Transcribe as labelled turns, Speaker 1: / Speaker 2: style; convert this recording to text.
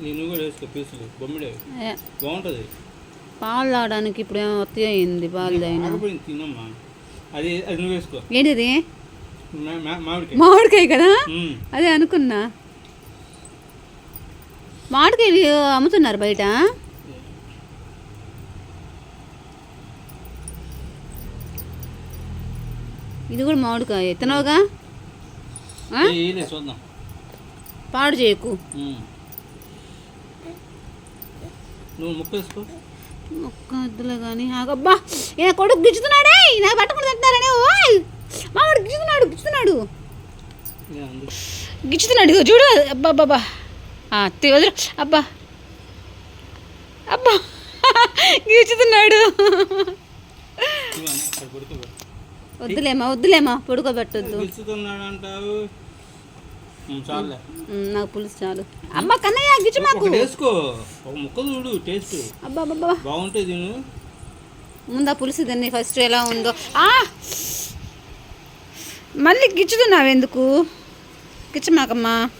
Speaker 1: నేను కూడా వేసుకో పీసులు బొమ్మిడే. బాగుంటుంది.
Speaker 2: పాలు తాగడానికి ఇప్పుడు ఏమో ఒత్తి అయింది పాలు
Speaker 1: తినమ్మా. అది అది నువ్వు వేసుకో.
Speaker 2: ఏంటిది?
Speaker 1: మామిడికాయ.
Speaker 2: కదా. అదే అనుకున్నా. మామిడికాయలు అమ్ముతున్నారు బయట? ఇది కూడా మామిడికాయ. తినవుగా? పాడు చేయకు.
Speaker 1: నువ్వు ముక్క వేసుకో.
Speaker 2: ఒక్క వద్దులే కానీ అబ్బా ఈయన కొడుకు గిచ్చుతున్నాడే నాకు పట్టుకుని తింటున్నారనే ఓయ్! మామిడి గిచ్చుతున్నాడు గిచ్చుతున్నాడు.
Speaker 1: ఏ
Speaker 2: గిచ్చుతున్నాడు ఇగో చూడు అబ్బా అబ్బా వదిలు. అబ్బా. అబ్బా. గిచ్చుతున్నాడు.
Speaker 1: పడుకోబెట్టు
Speaker 2: వద్దులేమా వద్దులేమా పడుకోబెట్టొద్దు. నాకు పులుసు చాలు. అబ్బా కన్నయ్య గిచ్చు మాకు.
Speaker 1: వేసుకో. ముక్క చూడు టేస్ట్.
Speaker 2: అబ్బా అబ్బా
Speaker 1: బాగుంటుంది
Speaker 2: ముందా పులుసు ఫస్ట్ ఎలా ఉందో. ఆ! మళ్ళీ గిచ్చుతున్నావు ఎందుకు గిచ్చు మాకమ్మా.